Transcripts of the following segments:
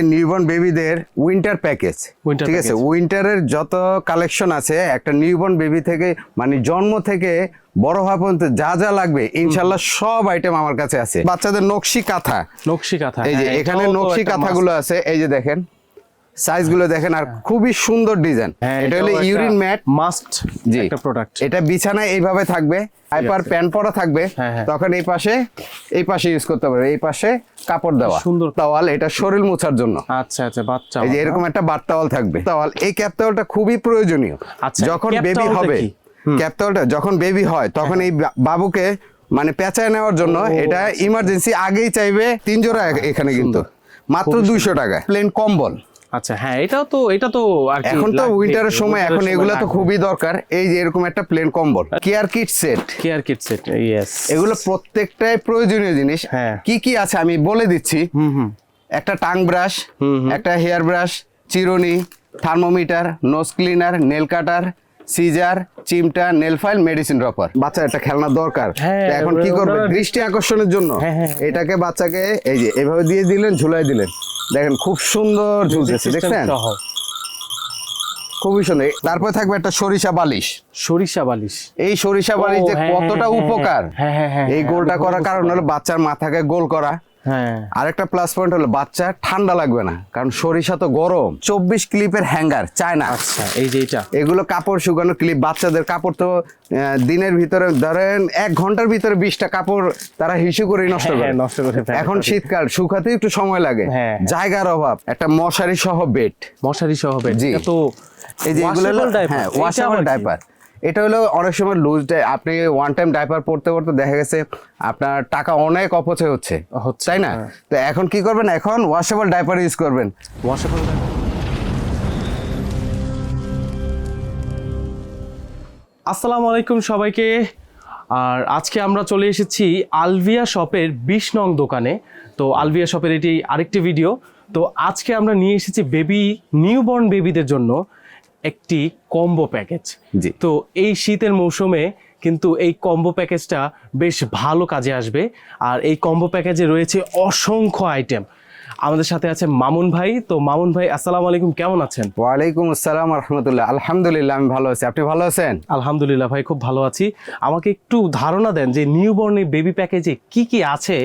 Newborn বেবিদের winter package ঠিক আছে? উইন্টারের যত কালেকশন আছে একটা নিউবর্ন বেবি থেকে মানে জন্ম থেকে বড় হওয়া পর্যন্ত যা যা লাগবে ইনশাল্লাহ সব আইটেম আমার কাছে আছে। বাচ্চাদের নকশি কাঁথা। নকশি কাঁথা এই যে হ্যাঁ, এখানে নকশি কাঁথা কাঁথাগুলো আছে এই যে দেখেন। সাইজগুলো দেখেন আর খুবই সুন্দর ডিজাইন হ্যাঁ, এটা হলো ইউরিন ম্যাট মাস্ট জি। একটা প্রোডাক্ট এটা বিছানায় এইভাবে থাকবে হাইপার প্যান পরা থাকবে। হ্যাঁ, হ্যাঁ। তখন এই পাশে এই পাশে ইউজ করতে পারবে এই পাশে কাপড় দেওয়া। সুন্দর। তাওয়াল এটা শরীর মোছার জন্য। আচ্ছা আচ্ছা বাচ্চা এই যে এরকম একটা বার তাওয়াল থাকবে। তাওয়াল এই ক্যাপ তাওয়ালটা খুবই প্রয়োজনীয়। আচ্ছা, যখন বেবি হবে? ক্যাপ তাওয়ালটা যখন বেবি হয় তখন এই বাবুকে মানে পেঁচায় নেওয়ার জন্য এটা ইমার্জেন্সি আগেই চাইবে তিন জোড়া এখানে কিন্তু। মাত্র দুইশো টাকা প্লেন কম্বল। আচ্ছা হ্যাঁ এটাও তো এটা তো এখন তো উইন্টারের সময় এখন এগুলো তো খুবই দরকার। এই যে এরকম একটা প্লেন কম্বল care kit set care kit set yes এগুলো প্রত্যেকটাই প্রয়োজনীয় জিনিস। হ্যাঁ। কি কি আছে? আমি বলে দিচ্ছি। হুম হুম। একটা টাং ব্রাশ হুম হুম। একটা হেয়ার ব্রাশ চিরুনি thermometer nose cleaner nail cutter scissor চিমটা nail file medicine dropper বাচ্চা একটা খেলনা দরকার। হ্যাঁ, এখন কি করবে? দৃষ্টি আকর্ষণের জন্য। হ্যাঁ, হ্যাঁ। এটাকে বাচ্চাকে এই যে এভাবে দিয়ে দিলেন ঝুলাই দিলেন। দেখেন খুব সুন্দর ঝুলতেছে দেখছেন? খুবই সুন্দর। তারপর থাকবে একটা সরিষা বালিশ। সরিষা বালিশ। এই সরিষা বালিশ যে কতটা উপকার। এই গোলটা করার কারণ হলো বাচ্চার মাথাকে গোল করা। হ্যাঁ। আরেকটা প্লাস পয়েন্ট হলো বাচ্চা ঠান্ডা লাগবে না কারণ সরিষা তো গরম। চব্বিশ ক্লিপের হ্যাঙ্গার চায় না আচ্ছা এই যে এটা। এগুলো কাপড় শুকানো ক্লিপ বাচ্চাদের কাপড় তো দিনের ভিতরে ধরেন এক ঘণ্টার ভিতরে বিশটা কাপড় তারা হিসু করে নষ্ট হ্যাঁ, করে। হ্যাঁ, নষ্ট করে এখন শীতকাল শুকাতে একটু সময় লাগে। হ্যাঁ। জায়গার অভাব একটা মশারি সহ বেড মশারি সহ হবে জি। তো এই যে এগুলো হ্যাঁ ওয়াশেবল ডাইপার এটা হলো অনেক সময় লুজ আপনি ওয়ান টাইম ডাইপার পড়তে পড়তে দেখা গেছে আপনার টাকা অনেক অপচয় হচ্ছে। হচ্ছে, তাই না? হ্যাঁ। তো এখন কি করবেন? এখন ওয়াশেবল ডাইপার ইউজ করবেন। ওয়াশেবল আসসালামু আলাইকুম সবাইকে। আর আজকে আমরা চলে এসেছি আলভিয়া শপের বিশ নং দোকানে। তো আলভিয়া শপের এটি আরেকটি ভিডিও তো আজকে আমরা নিয়ে এসেছি বেবি নিউবর্ন বেবিদের জন্য। একটি কম্বো প্যাকেজ। তো এই শীতের মৌসুমে কিন্তু এই কম্বো প্যাকেজটা বেশ ভালো কাজে আসবে। আর এই কম্বো প্যাকেজে রয়েছে অসংখ্য আইটেম। আমাদের সাথে আছে মামুন ভাই। তো মামুন ভাই আসসালামু আলাইকুম। কেমন আছেন? ওয়ালাইকুম আসসালাম রহমতুল্লাহ আলহামদুলিল্লাহ আমি ভালো আছি। আপনি ভালো আছেন? আলহামদুলিল্লাহ ভাই খুব ভালো আছি। আমাকে একটু ধারণা দেন যে নিউবর্ন বেবি প্যাকেজে কি কি আছে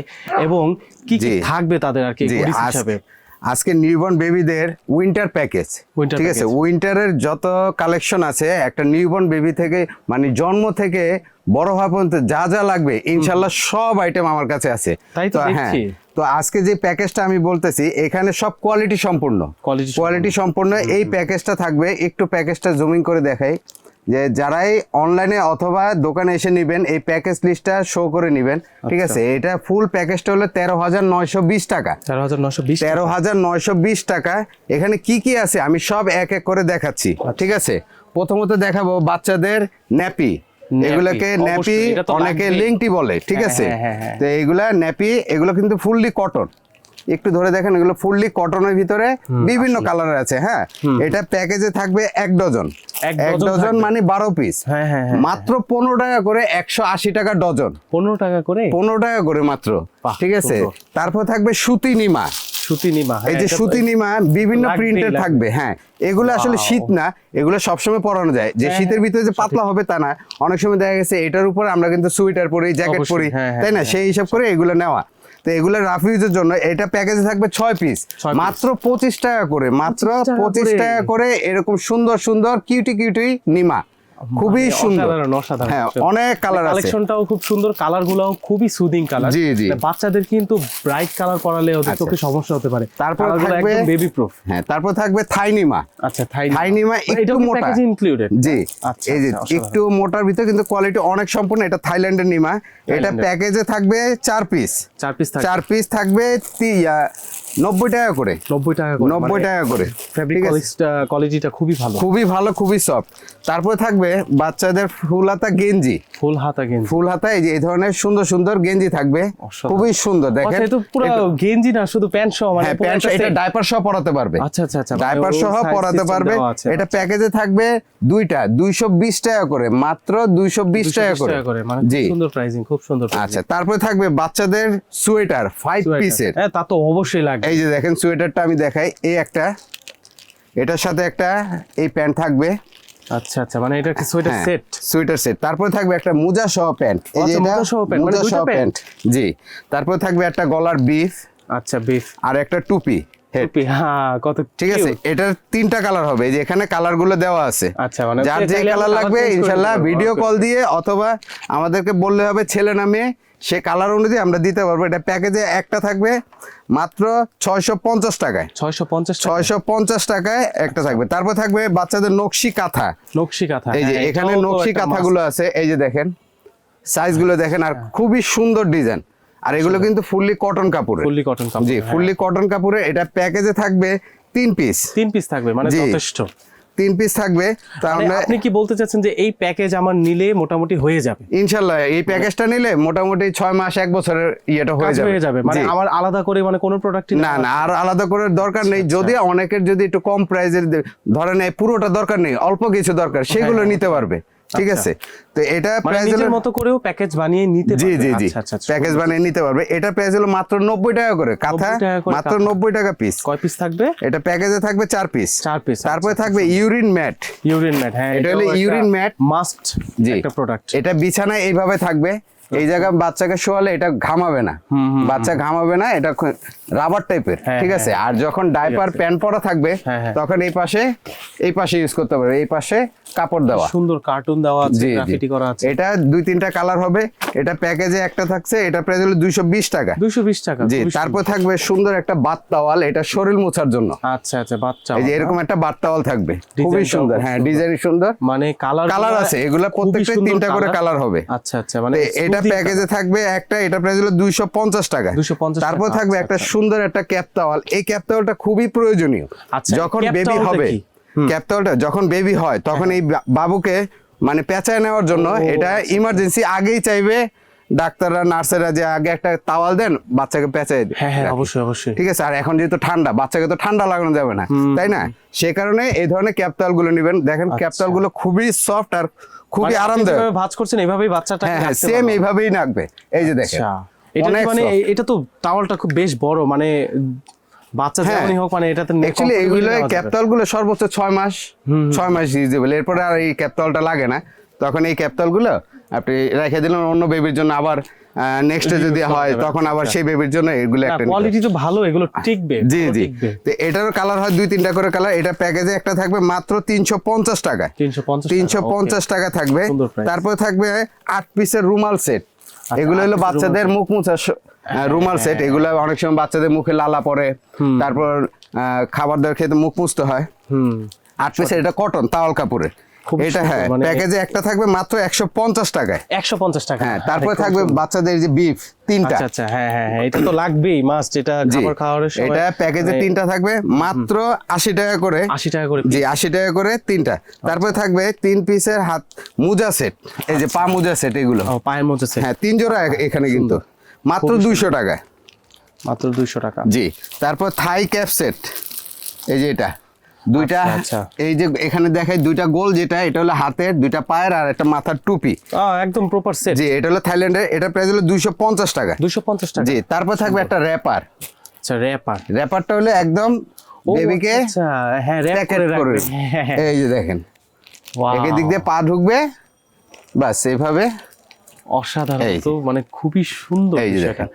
এবং কি কি থাকবে তাদের আর কি হিসাবে? আজকে নিউবর্ন বেবিদের উইন্টার প্যাকেজ ঠিক আছে? উইন্টারের যত কালেকশন আছে একটা নিউবর্ন বেবি থেকে মানে জন্ম থেকে বড় হওয়া পর্যন্ত যা যা লাগবে ইনশাল্লাহ সব আইটেম আমার কাছে আছে। তাই তো হ্যাঁ তো আজকে যে প্যাকেজটা আমি বলতেছি এখানে সব কোয়ালিটি সম্পূর্ণ। কোয়ালিটি সম্পূর্ণ। এই প্যাকেজটা থাকবে একটু প্যাকেজটা জুমিং করে দেখাই। যে যারাই অনলাইনে অথবা দোকানে এসে নেবেন এই প্যাকেজ লিস্টটা শো করে নেবেন ঠিক আচ্ছা। আছে? এটা ফুল প্যাকেজটা হলো তেরো হাজার নয়শো বিশ টাকা। তেরো হাজার নয়শো বিশ টাকা। এখানে কি কি আছে? আমি সব এক এক করে দেখাচ্ছি ঠিক আছে? প্রথমত দেখাবো বাচ্চাদের ন্যাপি। এগুলোকে ন্যাপি অনেকে। লিংটি বলে ঠিক হ্যাঁ, আছে? হ্যাঁ, হ্যাঁ। তো এগুলা ন্যাপি এগুলো কিন্তু ফুললি কটন একটু ধরে দেখেন এগুলো ফুললি কটনের ভিতরে বিভিন্ন কালারের আছে হ্যাঁ? এটা প্যাকেজে থাকবে এক ডজন এক ডজন মানে বারো পিস হ্যাঁ, হ্যাঁ, হ্যাঁ, মাত্র পনেরো টাকা করে একশো আশি টাকা ডজন পনেরো টাকা করে? পনেরো টাকা করে মাত্র। ঠিক আছে? তারপর থাকবে সুতি নিমা। সুতি নিমা এই যে সুতি নিমা বিভিন্ন প্রিন্টের থাকবে হ্যাঁ। এগুলো আসলে শীত না এগুলো সবসময় পরানো যায়। যে শীতের ভিতরে যে পাতলা হবে তা না। অনেক সময় দেখা গেছে এটার উপর আমরা কিন্তু সোয়েটার পরি জ্যাকেট পরি তাই না? সেই হিসাব করে এগুলো নেওয়া। তো এগুলো রাফ ইউজের জন্য এটা প্যাকেজে থাকবে ছয় পিস মাত্র পঁচিশ টাকা করে মাত্র পঁচিশ টাকা করে। এরকম সুন্দর সুন্দর কিউটি কিউটি নিমা। খুবই মানে সুন্দর। অসাধারণ। হ্যাঁ অনেক কালার আছে। কালেকশনটাও খুব সুন্দর কালার গুলাও খুবই সুদিং কালার জি, জি। বাচ্চাদের কিন্তু ব্রাইট কালার পরালে ওদের আচ্ছা। চোখে সমস্যা হতে পারে। তারপর থাকবে বেবি প্রুফ হ্যাঁ তারপর থাকবে থাই নিমা আচ্ছা থাই থাই একটু মোটা। ইনক্লুডেড জি। আচ্ছা, এই যে আচ্ছা, একটু মোটার ভিতরে কিন্তু কোয়ালিটি অনেক সম্পূর্ণ। এটা থাইল্যান্ডের নিমা। এটা প্যাকেজে থাকবে চার পিস চার পিস চার পিস থাকবে নব্বই টাকা করে। নব্বই টাকা করে নব্বই টাকা করে ফ্যাব্রিক কোয়ালিটিটা খুবই ভালো। খুবই ভালো খুবই সফট তারপরে থাকবে বাচ্চাদের ফুল হাতা গেঞ্জি। ফুল হাতা গেঞ্জি। ফুল হাতা এই যে এই ধরনের সুন্দর সুন্দর গেঞ্জি থাকবে। খুবই সুন্দর দেখেন। আচ্ছা এটা পুরো গেঞ্জি না শুধু প্যান্ট সহ মানে প্যান্ট একটা এটা ডাইপার সহ পরাতে পারবে। আচ্ছা আচ্ছা আচ্ছা ডাইপার মানে সহ পরাতে পারবে। এটা প্যাকেজে থাকবে দুইটা দুইশো বিশ টাকা করে মাত্র দুইশো বিশ 220 টাকা করে। করে মানে সুন্দর প্রাইসিং খুব সুন্দর আচ্ছা তারপরে থাকবে বাচ্চাদের সোয়েটার ফাইভ পিসের হ্যাঁ তা তো অবশ্যই লাগবে। এই যে দেখেন সোয়েটারটা আমি দেখাই। এই একটা এটার সাথে একটা এই প্যান্ট থাকবে। আচ্ছা আচ্ছা মানে এটা একটা সোয়েটার হ্যাঁ, সেট? Sweater set. তারপরে থাকবে একটা মোজা সহ প্যান্ট। এই যে আচ্ছা, মোজা সহ প্যান্ট, মানে মোজা সহ প্যান্ট। জি তারপরে থাকবে একটা গলার বিফ আচ্ছা বিফ। আর একটা টুপি। কত ঠিক আছে এটার তিনটা কালার হবে এই যে এখানে কালারগুলো দেওয়া আছে। আচ্ছা মানে যার যে কালার লাগবে ইনশাল্লাহ ভিডিও কল দিয়ে অথবা আমাদেরকে বললে হবে ছেলে না মেয়ে সে কালার অনুযায়ী আমরা দিতে পারব। এটা প্যাকেজে একটা থাকবে মাত্র ছয়শো পঞ্চাশ টাকায়। 650 টাকা ছয়শো পঞ্চাশ টাকায় একটা থাকবে। তারপর থাকবে বাচ্চাদের নকশি কাঁথা। নকশি কাঁথা এই যে হ্যাঁ, এখানে নকশি কাঁথাগুলো আছে এই যে দেখেন সাইজগুলো দেখেন আর খুবই সুন্দর ডিজাইন আর এগুলো কিন্তু ফুললি কটন কাপড় ফুললি কটন কাপড় জি হ্যাঁ। ফুললি কটন কাপড়ের এটা প্যাকেজে থাকবে তিন পিস। তিন পিস থাকবে মানে যথেষ্ট। তিন পিস থাকবে তা মানে আপনি কি বলতে চাচ্ছেন যে এই প্যাকেজ আমার নিলে মোটামুটি হয়ে যাবে? ইনশাল্লাহ এই প্যাকেজটা নিলে মোটামুটি ছয় মাস এক বছরের ইয়েটা হয়ে যাবে। হয়ে যাবে মানে আমার আলাদা করে মানে কোনো প্রোডাক্ট না না আর আলাদা করে দরকার নেই। আচ্ছা, যদি অনেকের যদি একটু কম প্রাইজের ধরেন পুরোটা দরকার নেই অল্প কিছু দরকার সেগুলো হ্যাঁ, নিতে পারবে। ঠিক আচ্ছা। আছে? তো এটা মানে প্রাইস নিজের মতো করেও প্যাকেজ বানিয়ে নিতে জি পারবে। জি জি। আচ্ছা, আচ্ছা, আচ্ছা। প্যাকেজ বানিয়ে নিতে পারবে। এটা প্রাইস হলো মাত্র নব্বই টাকা করে। কাঁথা 90 মাত্র কাঁথা। নব্বই টাকা পিস কয় পিস থাকবে? এটা প্যাকেজে থাকবে চার পিস চার পিস তারপরে থাকবে ইউরিন ম্যাট ইউরিন ম্যাট হ্যাঁ এটা হলো urine mat। মাস্ট জি। একটা প্রোডাক্ট এটা বিছানায় এইভাবে থাকবে। এই জায়গায় বাচ্চাকে শোয়ালে এটা ঘামাবে না। বাচ্চা ঘামাবে না এটা রাবার টাইপের হ্যাঁ, ঠিক আছে? আর যখন ডাইপার প্যান্ট পরা থাকবে হ্যাঁ, হ্যাঁ। তখন এই পাশে এই পাশে ইউজ করতে পারবে। এই পাশে কাপড় দেওয়া। সুন্দর কার্টুন দেওয়া আছে গ্রাফিটি করা আছে। এটা দুই তিনটা কালার হবে। এটা প্যাকেজে একটা থাকছে এটা প্রাইস হলো দুইশো বিশ টাকা। 220 টাকা জি তারপর থাকবে সুন্দর একটা বাত তাওয়াল এটা শরীর মোছার জন্য। আচ্ছা আচ্ছা বাচ্চা এই যে এরকম একটা বাত তাওয়াল থাকবে। খুবই সুন্দর হ্যাঁ ডিজাইন সুন্দর। মানে কালার কালার আছে এগুলা প্রত্যেকটা তিনটা করে কালার হবে। আচ্ছা আচ্ছা মানে এটা প্যাকেজে থাকবে একটা এটা প্রাইস হলো দুইশো পঞ্চাশ টাকা 250 তারপর থাকবে আচ্ছা, একটা আচ্ছা। সুন্দর একটা ক্যাপ তাওয়াল এই ক্যাপ তাওয়ালটা খুবই প্রয়োজনীয়। আচ্ছা, যখন বেবি হবে কি? যখন বেবি হয় তখন এই বাবুকে মানে পেঁচায় নেওয়ার জন্য এটা ইমার্জেন্সি আগেই চাইবে ডাক্তাররা নার্সেরা যে আগে একটা তাওয়াল দেন বাচ্চাকে পেঁচায় দিন। হ্যাঁ হ্যাঁ অবশ্যই অবশ্যই। ঠিক আছে আর এখন যেহেতু ঠান্ডা বাচ্চাকে তো ঠান্ডা লাগানো যাবে না তাই না? সে কারণে এই ধরনের ক্যাপতালগুলো নেবেন। দেখেন ক্যাপতালগুলো খুবই সফট আর খুবই মানে আরামদায়ক। ভাঁজ করছেন এভাবেই বাচ্চাটা হ্যাঁ হ্যাঁ সেম এইভাবেই নাকবে এই যে দেখেন আচ্ছা। এটা মানে এটা তো টাওয়ালটা খুব বেশ বড় মানে বাচ্চা হ্যাঁ। যেমনই হোক মানে এটাতে অ্যাকচুয়ালি এইগুলো ক্যাপতালগুলো সর্বোচ্চ ছয় মাস ছয় মাস ইউজেবল এরপরে আর এই ক্যাপতালটা লাগে না। তখন এই ক্যাপতালগুলো আপনি রেখে দিলেন অন্য বেবির জন্য আবার নেক্সটে যদি হয় তখন আবার সেই বেবির জন্য এগুলো একটা কোয়ালিটি তো ভালো এগুলো টিকবে জি জি। তো এটারও কালার হয় দুই তিনটা করে কালার এটা প্যাকেজে একটা থাকবে মাত্র তিনশো পঞ্চাশ টাকা 350 তিনশো পঞ্চাশ টাকা থাকবে। তারপর থাকবে আট পিসের রুমাল সেট এগুলো হলো বাচ্চাদের মুখ আহ, রুমাল সেট এগুলো অনেক সময় বাচ্চাদের মুখে লালা পড়ে। তারপর খাবার দাবার খেতে মুখ মুছতে হয়। হুম। আট পিসের এটা কটন তাওয়াল কাপড়ের। এটা হ্যাঁ মানে- প্যাকেজে একটা থাকবে মাত্র একশো পঞ্চাশ টাকায়। 150 টাকা। হ্যাঁ তারপরে থাকবে বাচ্চাদের যে বিফ তিনটা। আচ্ছা আচ্ছা হ্যাঁ হ্যাঁ হ্যাঁ এটা তো লাগবেই মাস্ট এটা খাবার খাওয়ার সময়। এটা প্যাকেজে মানে তিনটা থাকবে মাত্র আশি টাকা করে। 80 টাকা করে জি আশি টাকা করে তিনটা। তারপরে থাকবে তিন পিসের হাত মোজা সেট এই যে পা মোজা সেট এগুলো। ও, পায়ের মধ্যে set, হ্যাঁ তিন জোড়া এখানে কিন্তু। মাত্র দুইশো টাকা মাত্র 200 টাকা। জি তারপর থাই ক্যাপ সেট। এই যে এটা। দুইটা আচ্ছা, আচ্ছা। এই যে এখানে দেখাই দুইটা গোল যেটা এটা হলো হাতের দুইটা পায়ের আর একটা মাথার টুপি। একদম প্রপার সেট জি এটা হলো থাইল্যান্ডের এটা প্রাইস হলো দুইশো পঞ্চাশ টাকা। 250 টাকা। জি তারপর থাকবে একটা র্যাপার আচ্ছা র্যাপার র্যাপারটা হলো একদম বেবিকে আচ্ছা হ্যাঁ র্যাপ করে হ্যাঁ, হ্যাঁ, এই যে দেখেন। একে দিক দিয়ে পা ঢুকবে। বাস এইভাবে অসাধারণ। তো মানে খুবই সুন্দর এই যে। দেখেন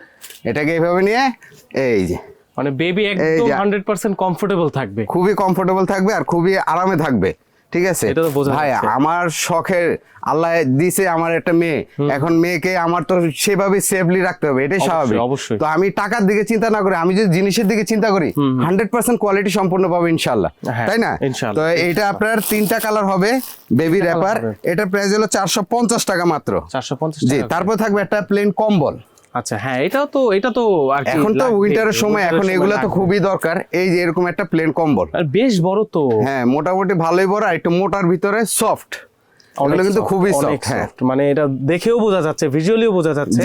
এটাকে এইভাবে নিয়ে এই যে। মানে বেবি একদম যে- 100% কমফোর্টেবল থাকবে। খুবই কমফোর্টেবল থাকবে আর খুবই আরামে থাকবে। ঠিক আছে? এটা ভাই আমার শখের আল্লাহ দিছে আমার একটা মেয়ে। এখন মেয়েকে আমার তো সেভাবে সেফলি রাখতে হবে এটাই স্বাভাবিক। অবশ্যই। তো আমি টাকার দিকে চিন্তা না করে আমি যদি জিনিসের দিকে চিন্তা করি হান্ড্রেড পার্সেন্ট কোয়ালিটি সম্পূর্ণ পাবো ইনশাল্লাহ হ্যাঁ, তাই না? তো এটা আপনার তিনটা কালার হবে বেবি র্যাপার। এটার প্রাইস হলো চারশো পঞ্চাশ টাকা মাত্র। 450 জি তারপর থাকবে একটা প্লেন কম্বল। আচ্ছা হ্যাঁ এটাও তো এটা তো আর এখন তো উইন্টারের সময় এখন এগুলো তো খুবই দরকার। এই যে এরকম একটা প্লেন কম্বল। আর বেশ বড় তো। হ্যাঁ মোটামুটি ভালোই বড় আর একটু মোটার ভিতরে সফট অনেক কিন্তু খুবই সফট হ্যাঁ। মানে এটা দেখেও বোঝা যাচ্ছে ভিজুয়ালিও বোঝা যাচ্ছে।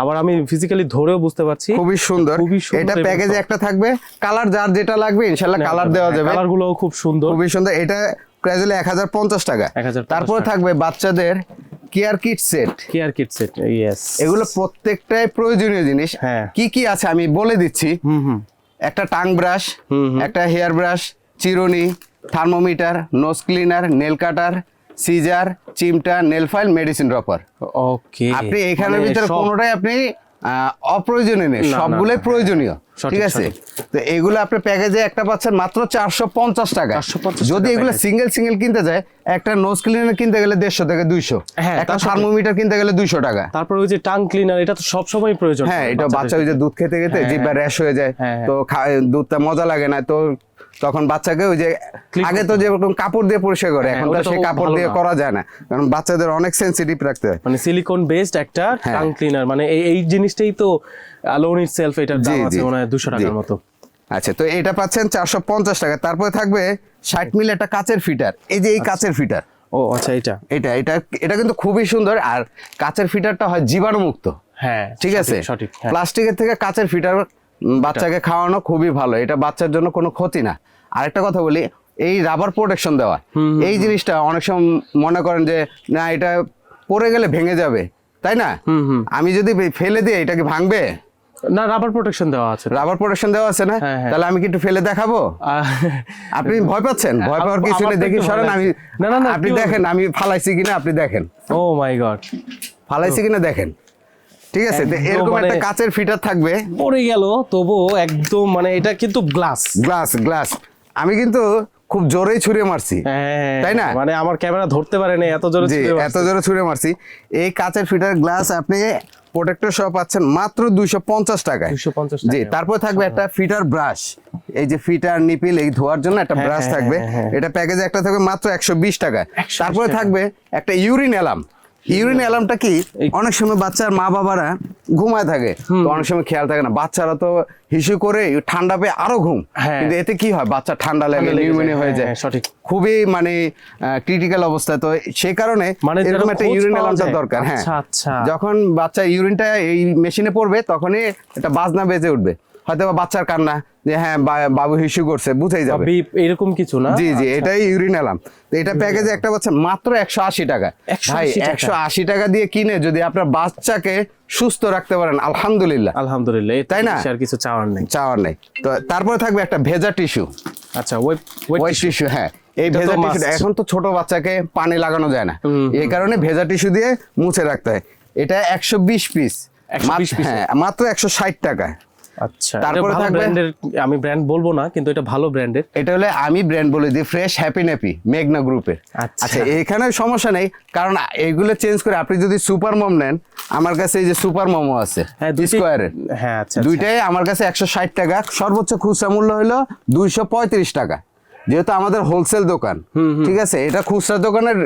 আবার আমি ফিজিক্যালি ধরেও বুঝতে পারছি। খুবই সুন্দর। এটা প্যাকেজে একটা থাকবে। কালার যার যেটা লাগবে ইনশাল্লাহ কালার দেওয়া যাবে। কালারগুলো খুব সুন্দর। খুবই সুন্দর। এটা প্রাইস হলো এক হাজার পঞ্চাশ টাকা। তারপরে থাকবে বাচ্চাদের care kit set care kit set yes এগুলো প্রত্যেকটাই প্রয়োজনীয় জিনিস। হ্যাঁ। কি কি আছে আমি বলে দিচ্ছি। হুম হুম। একটা টাং ব্রাশ একটা হেয়ার ব্রাশ চিরুনি thermometer nose cleaner nail cutter scissor চিমটা nail file medicine dropper okay আপনি এখানের ভিতরে কোনোটাই আপনি অপ্রয়োজনীয় নেই সবগুলোই প্রয়োজনীয়। ঠিক আছে? তো এগুলো আপনি প্যাকেজে একটা পাচ্ছেন মাত্র চারশো পঞ্চাশ টাকা। যদি এগুলো সিঙ্গেল সিঙ্গেল কিনতে যায় একটা নোজ ক্লিনার কিনতে গেলে দেড়শো থেকে দুইশো। হ্যাঁ, একটা। থার্মোমিটার কিনতে গেলে দুইশো টাকা। তারপর ওই যে টাং ক্লিনার এটা তো সব সময় প্রয়োজন। হ্যাঁ এটা বাচ্চা ওই যে দুধ খেতে খেতে হ্যাঁ, জিভা র্যাশ হয়ে যায় হ্যাঁ। তো দুধটা মজা লাগে না তো তখন বাচ্চাকে ওই যে আগে তো যেরকম কাপড় দিয়ে পরিষ্কার করে হ্যাঁ, এখন তো সেই কাপড় দিয়ে করা যায় না। কারণ বাচ্চাদের অনেক সেন্সিটিভ রাখতে হয়। মানে সিলিকন বেসড একটা হ্যাঁ। টাং ক্লিনার মানে এই জিনিসটাই তো লোন ইট সেলফ এটার দাম আছে মনে হয় দুশো টাকার মতো। আচ্ছা তো এটা পাচ্ছেন চারশো পঞ্চাশ টাকা। তারপরে থাকবে ষাট মিল একটা কাচের ফিটার। এই যে এই কাচের ফিটার। ও আচ্ছা এটা এটা এটা এটা কিন্তু খুবই সুন্দর। আর কাচের ফিটারটা হয় জীবাণুমুক্ত। হ্যাঁ ঠিক আছে? সঠিক হ্যাঁ। প্লাস্টিকের থেকে কাচের ফিটার বাচ্চাকে খাওয়ানো খুবই ভালো এটা বাচ্চার জন্য কোনো ক্ষতি না। আরেকটা কথা বলি এই রাবার প্রোটেকশন দেওয়া এই জিনিসটা অনেক সময় মনে করেন যে না এটা পড়ে গেলে ভেঙে যাবে তাই না? আমি যদি ফেলে দিই এটা কি ভাঙবে? না রাবার প্রোটেকশন দেওয়া আছে। রাবার প্রোটেকশন দেওয়া আছে না? হ্যাঁ, হ্যাঁ। তাহলে আমি কি একটু ফেলে দেখাবো? আপনি ভয় পাচ্ছেন? ভয় পাওয়ার কিছু নেই দেখি সরেন আমি না, না, আপনি দেখেন আমি ফালাইছি কিনা আপনি দেখেন। ও মাই গড ফালাইছি কিনা দেখেন। ঠিক আছে এরকম একটা মানে- কাচের ফিটার থাকবে। পড়ে গেল তবুও একদম মানে এটা কিন্তু গ্লাস গ্লাস গ্লাস আমি কিন্তু খুব জোরেই ছুঁড়ে মারছি তাই না? মানে আমার ক্যামেরা ধরতে পারে না এত জোরে এত জোরে ছুঁড়ে মারছি। এই কাচের ফিটার গ্লাস আপনি প্রোটেক্টর সহ পাচ্ছেন মাত্র দুইশো পঞ্চাশ টাকায়। 250 জি তারপর থাকবে একটা ফিটার ব্রাশ এই যে ফিটার নিপিল এই ধোয়ার জন্য একটা হ্যাঁ, ব্রাশ হ্যাঁ, থাকবে। হ্যাঁ, হ্যাঁ। এটা প্যাকেজে একটা থাকবে মাত্র একশো বিশ টাকা 120 তারপরে থাকবে একটা ইউরিন অ্যালার্ম ইউরিন অ্যালার্মটা কি অনেক সময় বাচ্চার মা বাবারা ঘুমায় থাকে। তো অনেক সময় খেয়াল থাকে না। বাচ্চারা তো হিসু করে ঠান্ডা পেয়ে আরও ঘুম। হ্যাঁ। কিন্তু এতে কি হয়? বাচ্চা ঠান্ডা লাগে নিউমোনিয়া হয়ে যায়। হ্যাঁ, সঠিক। খুবই মানে ক্রিটিক্যাল অবস্থা। তো সেই কারণে মানে এরকম একটা ইউরিন অ্যালার্মটা দরকার হ্যাঁ। আচ্ছা, আচ্ছা। যখন বাচ্চা ইউরিনটা এই মেশিনে পড়বে তখনই একটা বাজনা বেজে উঠবে। হয়তো বা বাচ্চার কান্না যে হ্যাঁ বাবু হিসু করছে বুঝেই যাবে। এরকম কিছু না? জি জি এটাই ইউরিন অ্যালার্ম তো এটা প্যাকেজে একটা পাচ্ছে মাত্র একশো আশি টাকা। ভাই একশো আশি টাকা দিয়ে কিনে যদি আপনার বাচ্চাকে সুস্থ রাখতে পারেন আলহামদুলিল্লাহ। আলহামদুলিল্লাহ তাই না? আর কিছু চাওয়ার নেই। চাওয়ার নেই। তো তারপরে থাকবে একটা ভেজা টিস্যু। আচ্ছা ওয়াইট টিস্যু। হ্যাঁ। এই ভেজা টিস্যু এখন তো ছোট বাচ্চাকে পানি লাগানো যায় না। এই কারণে ভেজা টিস্যু দিয়ে মুছে রাখতে হয়। এটা একশো বিশ পিস 120 হ্যাঁ মাত্র একশো ষাট টাকা আচ্ছা। তারপরে থাকবে- আমি ব্র্যান্ড বলব না কিন্তু এটা ভালো ব্র্যান্ডের এটা হলে আমি ব্র্যান্ড বলে দিই ফ্রেশ হ্যাপি ন্যাপি মেঘনা গ্রুপের আচ্ছা। আচ্ছা এখানে সমস্যা নেই কারণ এগুলো চেঞ্জ করে আপনি যদি সুপার মম নেন আমার কাছে এই যে সুপার মমো আছে হ্যাঁ স্কোয়ারের হ্যাঁ আচ্ছা আচ্ছা। দুইটাই আমার কাছে একশো ষাট টাকা সর্বোচ্চ খুচরা মূল্য হলো দুইশো পঁয়ত্রিশ টাকা। যেহেতু আমাদের হোলসেল দোকান ঠিক আছে? এটা খুচরা দোকানের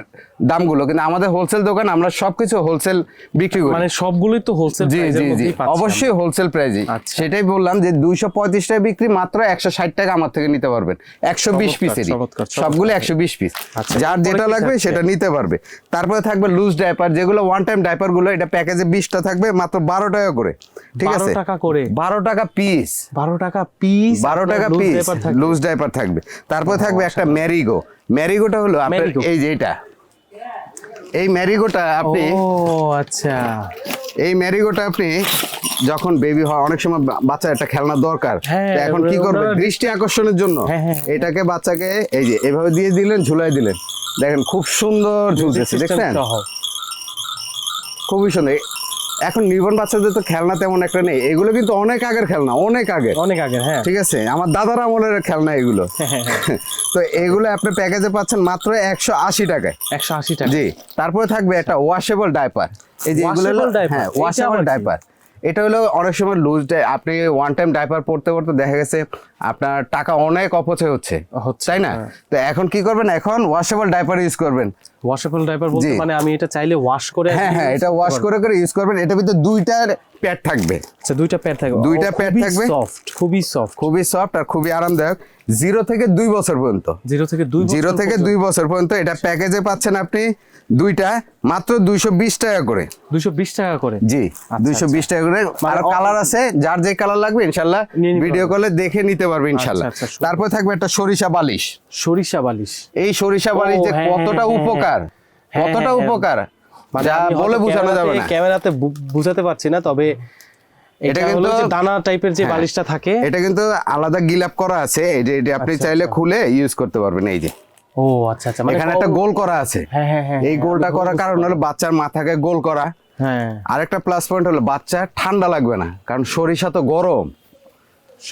দামগুলো কিন্তু আমাদের হোলসেল দোকান আমরা সবকিছু হোলসেল বিক্রি করি। মানে সবগুলোই তো হোলসেল জি জি জি। অবশ্যই হোলসেল প্রাইজে আচ্ছা। সেটাই বললাম যে দুইশো পঁয়ত্রিশ টাকা বিক্রি মাত্র একশো ষাট টাকা আমার থেকে নিতে পারবেন। একশো বিশ পিসের। সবগুলো একশো বিশ পিস আচ্ছা, যার যেটা লাগবে সেটা নিতে পারবে। তারপরে থাকবে লুজ ডাইপার যেগুলো ওয়ান টাইম ডাইপারগুলো এটা প্যাকেজে বিশটা থাকবে মাত্র বারো টাকা করে। ঠিক আছে? টাকা করে? বারো টাকা পিস বারো টাকা পিস বারো টাকা পিস লুজ ডাইপার থাকবে। তারপরে থাকবে একটা ম্যারিগো। ম্যারিগোটা হলো আপনার এই যে এটা। এই ম্যারিগোটা আপনি ও আচ্ছা। এই ম্যারিগোটা আপনি যখন বেবি হয় অনেক সময় বাচ্চা একটা খেলনা দরকার। হ্যাঁ, এখন কি করবে? দৃষ্টি আকর্ষণের জন্য। হ্যাঁ, হ্যাঁ। এটাকে বাচ্চাকে এই যে এভাবে দিয়ে দিলেন ঝুলাই দিলেন। দেখেন খুব সুন্দর ঝুলতেছে দেখছেন? খুবই সুন্দর। এখন নির্বাণ বাচ্চাদের তো খেলনা তেমন একটা নেই। এগুলো কিন্তু অনেক আগের খেলনা অনেক আগে। অনেক আগে হ্যাঁ। ঠিক আছে? আমার দাদার আমলের খেলনা এগুলো। তো এগুলো আপনি প্যাকেজে পাচ্ছেন মাত্র একশো আশি টাকায়। একশো আশি টাকা। জি। তারপরে থাকবে একটা ওয়াশেবল ডাইপার এই যে এগুলো হ্যাঁ ওয়াশেবল ডাইপার এটা হলো অনেক সময় লুজ আপনি ওয়ান টাইম ডাইপার পড়তে পড়তে দেখা গেছে আপনার টাকা অনেক অপচয় হচ্ছে। হচ্ছে, তাই না? হ্যাঁ। তো এখন কি করবেন? এখন ওয়াশেবল ডাইপার ইউজ করবেন। ওয়াশেবল ডাইপার বলতে মানে আমি এটা চাইলে ওয়াশ করে হ্যাঁ হ্যাঁ এটা ওয়াশ করে করে ইউজ করবেন। এটা ভিতরে দুইটা প্যাড থাকবে। আচ্ছা দুইটা প্যাড থাকবে। দুইটা প্যাড থাকবে। সফট খুবই সফট খুবই সফট আর খুবই আরামদায়ক। জিরো থেকে দুই বছর পর্যন্ত। জিরো থেকে দুই জিরো থেকে দুই বছর পর্যন্ত এটা প্যাকেজে পাচ্ছেন আপনি। দুইটা মাত্র দুইশো বিশ টাকা করে। দুইশো বিশ টাকা করে? জি দুইশো বিশ টাকা করে। মানে আর কালার আছে যার যে কালার লাগবে ইনশাল্লাহ ভিডিও কলে দেখে নিতে পারবে ইনশাল্লাহ। আচ্ছা, আচ্ছা, তারপর থাকবে একটা সরিষা বালিশ। সরিষা বালিশ। এই সরিষা বালিশ যে হ্যাঁ, কতটা হ্যাঁ, হ্যাঁ, উপকার হ্যাঁ, কতটা হ্যাঁ, হ্যাঁ। উপকার মানে যা বলে বোঝানো যাবে না। ক্যামেরাতে বুঝাতে পারছি না তবে এটা কিন্তু দানা টাইপের যে হ্যাঁ। বালিশটা থাকে। এটা কিন্তু আলাদা গিলাপ করা আছে এই যে এটা আপনি আচ্ছা, চাইলে আচ্ছা। খুলে ইউজ করতে পারবেন এই যে। ও আচ্ছা আচ্ছা মানে এখানে একটা গোল করা আছে। হ্যাঁ হ্যাঁ হ্যাঁ এই হ্যাঁ, গোলটা করার কারণ হলো বাচ্চার মাথাকে গোল করা। হ্যাঁ। আরেকটা প্লাস পয়েন্ট হলো বাচ্চা ঠান্ডা লাগবে না কারণ সরিষা তো গরম।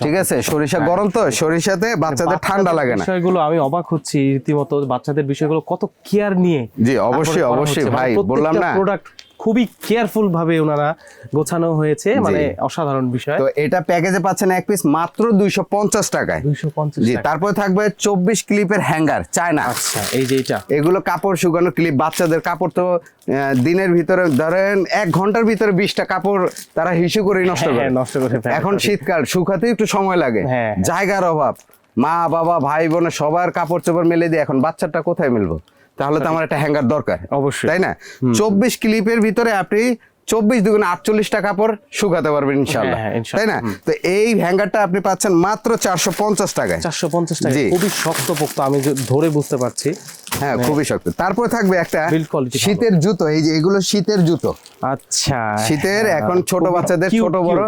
ঠিক আছে? সরিষা গরম তো সরিষাতে বাচ্চাদের ঠান্ডা লাগে না। বিষয়গুলো আমি অবাক হচ্ছি রীতিমতো বাচ্চাদের বিষয়গুলো কত কেয়ার নিয়ে জি, অবশ্যই, অবশ্যই ভাই, বললাম না? প্রোডাক্ট খুবই কেয়ারফুল ভাবে ওনারা গোছানো হয়েছে মানে অসাধারণ বিষয়। তো এটা প্যাকেজে পাচ্ছেন এক পিস মাত্র দুইশো পঞ্চাশ টাকায়। দুইশো জি তারপরে থাকবে চব্বিশ ক্লিপের হ্যাঙ্গার চায়না। আচ্ছা এই যে এটা এগুলো কাপড় শুকানো ক্লিপ বাচ্চাদের কাপড় তো দিনের ভিতরে ধরেন এক ঘণ্টার ভিতরে বিশটা কাপড় তারা হিসু করে নষ্ট হ্যাঁ, করে। হ্যাঁ, নষ্ট করে এখন শীতকাল শুকাতে একটু সময় লাগে। হ্যাঁ। জায়গার অভাব। মা বাবা ভাই বোন সবার কাপড় চোপড় মেলে দিয়ে এখন বাচ্চাটা কোথায় মিলবো? তাহলে তো আমার একটা হ্যাঙ্গার দরকার। অবশ্যই। তাই না? চব্বিশ ক্লিপের ভিতরে আপনি চব্বিশ দুগুণ আটচল্লিশটা কাপড় শুকাতে পারবেন ইনশাল্লাহ হ্যাঁ, হ্যাঁ। তাই না? তো এই হ্যাঙ্গারটা আপনি পাচ্ছেন মাত্র চারশো পঞ্চাশ টাকায়। চারশো পঞ্চাশ টাকা। খুবই শক্তপোক্ত আমি ধরে বুঝতে পারছি। হ্যাঁ খুবই শক্ত। তারপরে থাকবে একটা শীতের জুতো এই যে এগুলো শীতের জুতো। আচ্ছা। শীতের হ্যাঁ, এখন ছোট বাচ্চাদের ছোট বড়।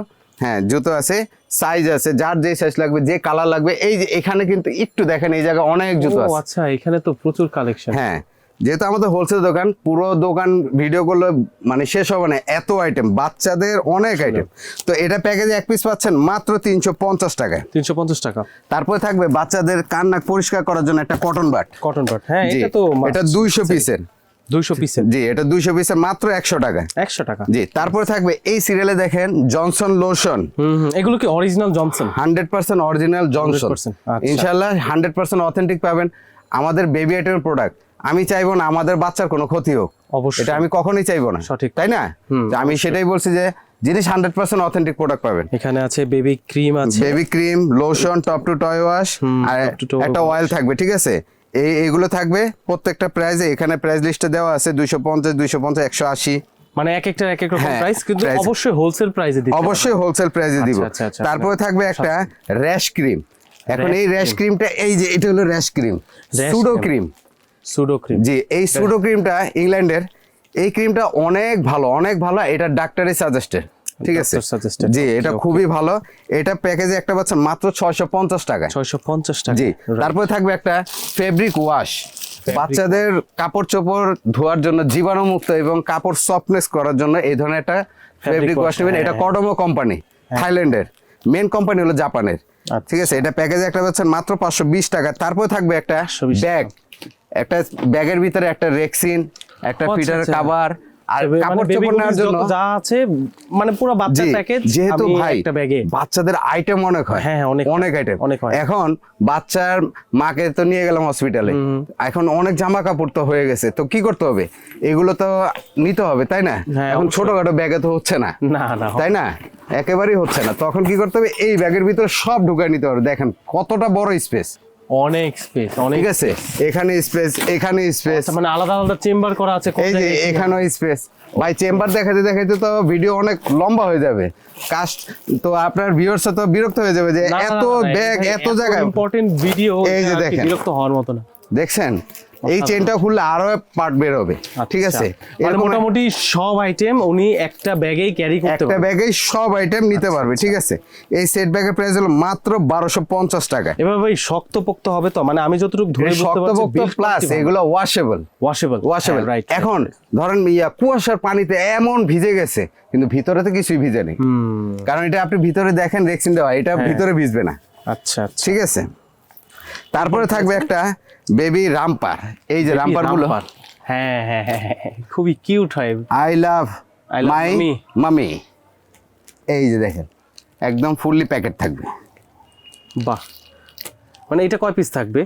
হ্যাঁ জুতো আছে সাইজ আছে যার যে সাইজ লাগবে যে কালার লাগবে এই যে এখানে কিন্তু একটু দেখেন এই জায়গায় অনেক জুতো আছে। আচ্ছা এখানে তো প্রচুর কালেকশন হ্যাঁ যেহেতু আমাদের হোলসেল দোকান পুরো দোকান ভিডিও করলে মানে শেষ হবে না এত আইটেম বাচ্চাদের অনেক আইটেম তো এটা প্যাকেজে এক পিস পাচ্ছেন মাত্র তিনশো পঞ্চাশ টাকায়। তিনশো পঞ্চাশ টাকা। তারপরে থাকবে বাচ্চাদের কান্নাক পরিষ্কার করার জন্য একটা কটন বাট কটন বাট হ্যাঁ এটা তো এটা দুইশো পিসের দুইশো পিসের? জি এটা দুইশো পিসের মাত্র একশো টাকা। একশো টাকা। জি তারপরে থাকবে এই সিরিয়ালে দেখেন জনসন লোশন। হুম এগুলো কি original Johnson? Hundred percent original Johnson. 100% আচ্ছা। অথেন্টিক পাবেন। আমাদের বেবি আইটেমের প্রোডাক্ট আমি চাইব না আমাদের বাচ্চার কোনো ক্ষতি হোক। অবশ্যই। এটা আমি কখনোই চাইব না। সঠিক। তাই না? আমি সেটাই বলছি যে জিনিস হান্ড্রেড পার্সেন্ট অথেন্টিক প্রোডাক্ট পাবেন। এখানে আছে বেবি ক্রিম আছে। Baby cream lotion top to toe wash আর একটা অয়েল থাকবে ঠিক আছে? এই এগুলো থাকবে প্রত্যেকটা প্রাইজে এখানে প্রাইস লিস্টে দেওয়া আছে দুইশো পঞ্চাশ দুইশো পঞ্চাশ একশো আশি। মানে এক একটা এক এক রকম হ্যাঁ, প্রাইস কিন্তু অবশ্যই হোলসেল প্রাইসে দিতে হবে। অবশ্যই হোলসেল প্রাইসে দিব। আচ্ছা, আচ্ছা, তারপরে থাকবে একটা র্যাশ ক্রিম এখন এই র্যাশ ক্রিমটা এই যে এটা হলো rash cream Sudo cream Sudo cream জি এই সুডো ক্রিমটা ইংল্যান্ডের এই ক্রিমটা অনেক ভালো অনেক ভালো এটা ডাক্তারি সাজেস্টেড ঠিক আছে? জি এটা খুবই ভালো। এটা প্যাকেজে একটা পাচ্ছেন মাত্র ছয়শো পঞ্চাশ টাকা ছয়শো পঞ্চাশ টাকা। জি তারপরে থাকবে একটা ফেব্রিক ওয়াশ বাচ্চাদের কাপড় চোপড় ধোয়ার জন্য জীবাণুমুক্ত এবং কাপড় সফটনেস করার জন্য এই ধরনের একটা ফেব্রিক ওয়াশ নেবেন। এটা। কডমো কোম্পানি থাইল্যান্ডের মেন কোম্পানি হলো জাপানের আচ্ছা। ঠিক আছে এটা প্যাকেজে একটা পাচ্ছেন মাত্র পাঁচশো বিশ টাকা। তারপরে থাকবে একটা ব্যাগ একটা ব্যাগের ভিতরে একটা রেক্সিন একটা ফিটার আচ্ছা। কাভার আর মানে কাপড় চোপড় নেওয়ার জন্য যা আছে মানে পুরো বাচ্চা প্যাকেজ যেহেতু ভাই একটা ব্যাগে বাচ্চাদের আইটেম অনেক হয়। হ্যাঁ, হ্যাঁ, অনেক অনেক আইটেম অনেক হয়। এখন বাচ্চার মাকে তো নিয়ে গেলাম হসপিটালে এখন অনেক জামা কাপড় তো হয়ে গেছে। তো কি করতে হবে? এগুলো তো নিতে হবে তাই না? হ্যাঁ, এখন। ছোটখাটো ব্যাগে তো হচ্ছে না। না না তাই না? একেবারেই হচ্ছে না। তখন কি করতে হবে? এই ব্যাগের ভিতরে সব ঢুকায় নিতে হবে। দেখেন কতটা বড় স্পেস অনেক স্পেস অনেক ঠিক আছে এখানে স্পেস এখানে স্পেস আচ্ছা, মানে আলাদা আলাদা চেম্বার করা আছে এই যে এখানেও স্পেস ভাই চেম্বার দেখাতে দেখাতে তো ভিডিও অনেক লম্বা হয়ে যাবে। কাস্ট তো আপনার ভিউয়ার্স তো বিরক্ত হয়ে যাবে যে এত ব্যাগ এত জায়গায়। ইম্পর্টেন্ট ভিডিও এই যে দেখেন। বিরক্ত হওয়ার মতো না। দেখছেন? এই চেনটা খুললে আরও পার্ট বের হবে। ঠিক আছে? আচ্ছা। মানে মোটামুটি সব আইটেম উনি একটা ব্যাগেই ক্যারি করতে একটা পারবেন। ব্যাগে সব আইটেম নিতে পারবে ঠিক আছে? এই সেট ব্যাগের প্রাইস হলো মাত্র বারোশো পঞ্চাশ টাকা। এবার ভাই শক্তপোক্ত হবে তো? মানে আমি যতটুকু ধরে বুঝতে পারছি শক্তপোক্ত প্লাস এগুলো ওয়াশেবল ওয়াশেবল ওয়াশেবল রাইট এখন ধরেন ইয়া কুয়াশার পানিতে এমন ভিজে গেছে কিন্তু ভিতরে তো কিছুই ভিজে নেই। কারণ এটা আপনি ভিতরে দেখেন রেক্সিন দেওয়া এটা হ্যাঁ। ভিতরে ভিজবে না। আচ্ছা আচ্ছা। ঠিক আছে? তারপরে থাকবে একটা বেবি রামপার এই যে রামপারগুলো হ্যাঁ হ্যাঁ হ্যাঁ হ্যাঁ, হ্যাঁ, খুবই কিউট হয়। আই লাভ মাই মামি এই যে দেখেন একদম ফুললি প্যাকেট থাকবে। বাহ। মানে এটা কয় পিস থাকবে?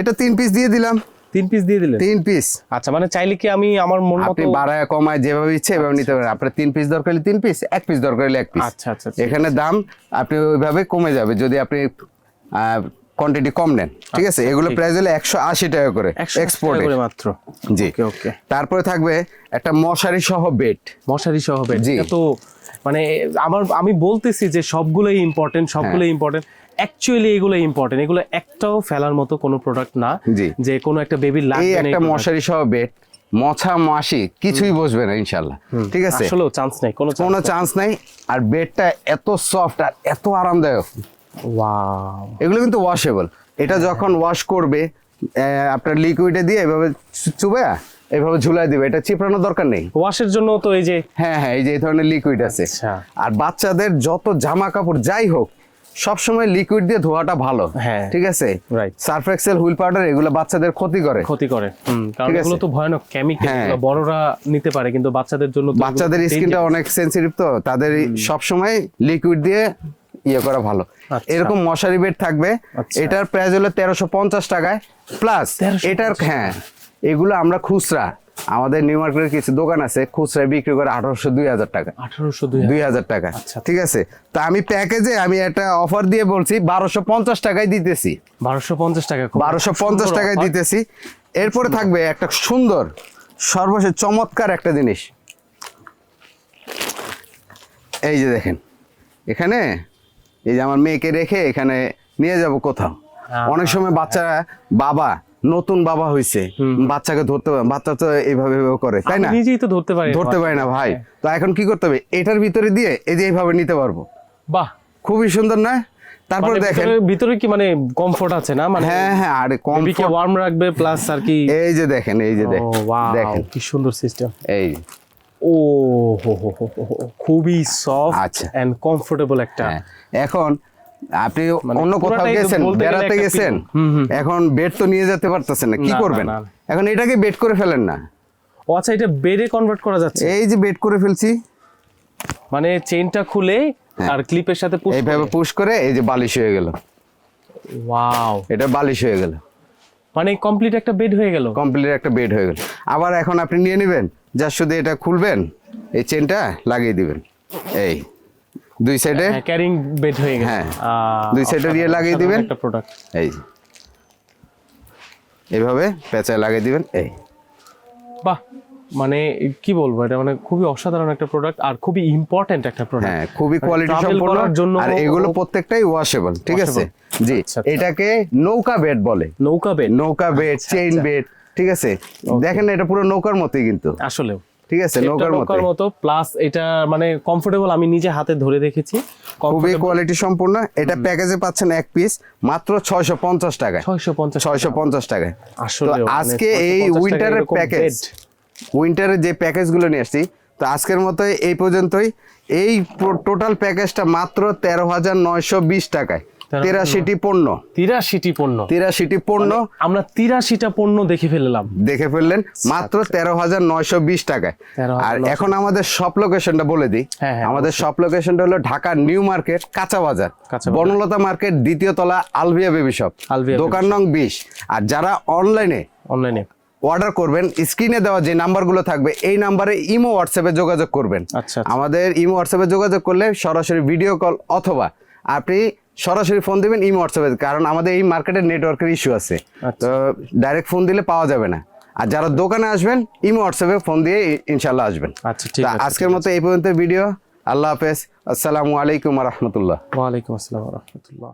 এটা তিন পিস দিয়ে দিলাম। তিন পিস দিয়ে দিলেন? তিন পিস আচ্ছা মানে চাইলে কি আমি আমার মন মতো আপনি বাড়ায় কমায় যেভাবে ইচ্ছে এভাবে নিতে পারেন। আপনার তিন পিস দরকার হলে তিন পিস এক পিস দরকার হলে এক পিস আচ্ছা, আচ্ছা, আচ্ছা। এখানে দাম আপনি ওইভাবে কমে যাবে। যদি আপনি কোয়ান্টিটি কম নেন ঠিক আছে? এগুলো প্রাইস হলো একশো আশি টাকা করে এক্সপোর্ট মাত্র। জি। ওকে তারপরে থাকবে একটা মশারি সহ বেড মশারি সহ বেড জি। তো মানে আমার আমি বলতেছি যে সবগুলোই ইম্পর্টেন্ট সবগুলোই হ্যাঁ। ইম্পর্টেন্ট অ্যাকচুয়ালি এগুলো ইম্পর্টেন্ট এগুলো একটাও ফেলার মতো কোনো প্রোডাক্ট না। যে কোনো একটা বেবির লাগবে একটা মশারি সহ বেড মছা মাসি কিছুই বসবে না ইনশাল্লাহ ঠিক আছে? আসলেও চান্স নেই কোনো কোনো চান্স নাই। আর বেডটা এত সফট আর এত আরামদায়ক। ওয়াও এগুলো কিন্তু ওয়াশেবল এটা যখন ওয়াশ করবে আপনার লিকুইডে দিয়ে এভাবে চুবে এভাবে ঝুলাই দিবে। এটা চিপড়ানোর দরকার নেই। ওয়াশের জন্য তো এই যে হ্যাঁ হ্যাঁ এই যে এই ধরনের লিকুইড আছে। আচ্ছা। আর বাচ্চাদের যত জামা কাপড় যাই হোক সবসময় লিকুইড দিয়ে ধোয়াটা ভালো। হ্যাঁ। ঠিক আছে? Right. Surf Excel Wheel powder এগুলো বাচ্চাদের ক্ষতি করে। ক্ষতি করে। কারণ এগুলো তো ভয়ানক কেমিক্যাল। বড়রা নিতে পারে কিন্তু বাচ্চাদের জন্য বাচ্চাদের। স্কিনটা অনেক সেন্সিটিভ তো তাদের সবসময় লিকুইড দিয়ে ইয়ে করা ভালো। আচ্ছা। এরকম মশারি বেড থাকবে। আচ্ছা। এটার প্রাইস হলো তেরোশো পঞ্চাশ টাকায়। প্লাস এটার হ্যাঁ এগুলো আমরা খুচরা। আমাদের নিউ মার্কেটের কিছু দোকান আছে খুচরায় বিক্রি করে আঠারোশো দুই হাজার টাকা। আঠারোশো দুই দুই হাজার টাকা। আচ্ছা। ঠিক আছে? তা আমি প্যাকেজে আমি একটা অফার দিয়ে বলছি বারোশো পঞ্চাশ টাকায় দিতেছি। বারোশো পঞ্চাশ টাকা বারোশো পঞ্চাশ টাকায় দিতেছি। এরপরে থাকবে একটা সুন্দর সর্বশেষ চমৎকার একটা জিনিস। এই যে দেখেন এখানে এই যে আমার মেয়েকে রেখে এখানে নিয়ে যাব কোথাও। অনেক সময় বাচ্চারা বাবা নতুন বাবা হয়েছে বাচ্চাকে ধরতে পারে বাচ্চা তো এইভাবে করে তাই না? নিজেই তো ধরতে পারি ধরতে পারি না ভাই। তো এখন কি করতে হবে? এটার ভিতরে দিয়ে এই যে এইভাবে নিতে পারব। বাহ। খুবই সুন্দর না? তারপর মানে দেখেন। ভিতরে- কি মানে কমফোর্ট আছে না? মানে হ্যাঁ হ্যাঁ আরে কম বেবিকে ওয়ার্ম রাখবে প্লাস আর কি এই যে দেখেন এই যে দেখেন দেখেন। কি সুন্দর সিস্টেম এই ও হো হো হো খুবই সফট। এন্ড কমফোর্টেবল একটা হ্যাঁ। এখন আপনি মানে অন্য কোথাও গেছেন বেড়াতে গেছেন। এখন বেড তো নিয়ে যেতে পারতেছেন না কি করবেন? এখন এটাকে বেড করে ফেলেন না। ও আচ্ছা এটা বেডে কনভার্ট করা যাচ্ছে? এই যে বেড করে ফেলছি। মানে চেইনটা খুলে আর ক্লিপের সাথে পুশ এইভাবে পুশ করে এই যে বালিশ হয়ে গেল। ওয়াও এটা বালিশ হয়ে গেল। মানে কমপ্লিট একটা বেড হয়ে গেল? কমপ্লিট একটা বেড হয়ে গেল। আবার এখন আপনি নিয়ে নেবেন? যা শুধু এটা খুলবেন এই চেনটা লাগিয়ে দিবেন এই দুই সাইডে ক্যারিং বেড হয়ে গেল হ্যাঁ। দুই side এ দিয়ে লাগিয়ে দিবেন। একটা প্রোডাক্ট এই যে। এইভাবে পেঁচায় লাগিয়ে দিবেন এই বাহ মানে কি বলব এটা মানে খুবই অসাধারণ একটা প্রোডাক্ট আর খুবই ইম্পর্টেন্ট একটা প্রোডাক্ট হ্যাঁ খুবই কোয়ালিটি travel সম্পন্ন জন্য আর এগুলো প্রত্যেকটাই ওয়াশেবল ঠিক আছে জি আচ্ছা, আচ্ছা। এটাকে নৌকা বেড বলে নৌকা বেড নৌকা বেড চেইন আচ্ছা। বেড ঠিক আছে? দেখেন না, এটা পুরো নৌকার মতোই কিন্তু। আসলেও। ঠিক আছে নৌকার নৌকার মতো মতো প্লাস এটা মানে কমফোর্টেবল আমি নিজে হাতে ধরে দেখেছি। খুবই কোয়ালিটি সম্পূর্ণ। এটা প্যাকেজে পাচ্ছেন এক পিস মাত্র ছয়শো পঞ্চাশ টাকা ছয়শো পঞ্চাশ ছয়শো পঞ্চাশ টাকা তো আসলেও, মানে আজকে এই উইন্টারের প্যাকেজ উইন্টারের যে প্যাকেজগুলো নিয়ে আসছি তো আজকের মতো এই পর্যন্তই। এই টোটাল প্যাকেজটা মাত্র তেরো হাজার নয়শো বিশ টাকায়। তেরাশিটি পণ্য। তিরাশিটি পণ্য। তিরাশিটি পণ্য। আমরা তিরাশিটা পণ্য দেখে ফেললাম। দেখে ফেললেন। মাত্র তেরো হাজার নয়শো বিশ টাকায়। আর এখন আমাদের শপ লোকেশনটা বলে দিই। হ্যাঁ, হ্যাঁ, আমাদের শপ লোকেশনটা হলো ঢাকা নিউ মার্কেট কাঁচা বাজার। বনলতা মার্কেট দ্বিতীয় তলা আলভিয়া বেবি শপ আলভিয়া দোকান নং বিশ। আর যারা অনলাইনে অনলাইনে অর্ডার করবেন স্ক্রিনে দেওয়া যে নাম্বারগুলো থাকবে এই নাম্বারে ইমো হোয়াটসঅ্যাপে যোগাযোগ করবেন। আচ্ছা, আচ্ছা। আমাদের ইমো হোয়াটসঅ্যাপে যোগাযোগ করলে সরাসরি ভিডিও কল অথবা আপনি সরাসরি ফোন দিবেন ইমো হোয়াটসঅ্যাপে কারণ আমাদের এই মার্কেটের নেটওয়ার্কের ইস্যু আছে। আচ্ছা। তো ডাইরেক্ট ফোন দিলে পাওয়া যাবে না। আর যারা দোকানে আসবেন ইমো হোয়াটসঅ্যাপে ফোন দিয়ে ইনশাল্লাহ আসবেন। আচ্ছা ঠিক আছে আজকের মতো এই পর্যন্ত ভিডিও আল্লাহ হাফেজ। আসসালামু আলাইকুম রহমতুল্লাহ। ওয়ালাইকুম আসসালাম রহমতুল্লাহ।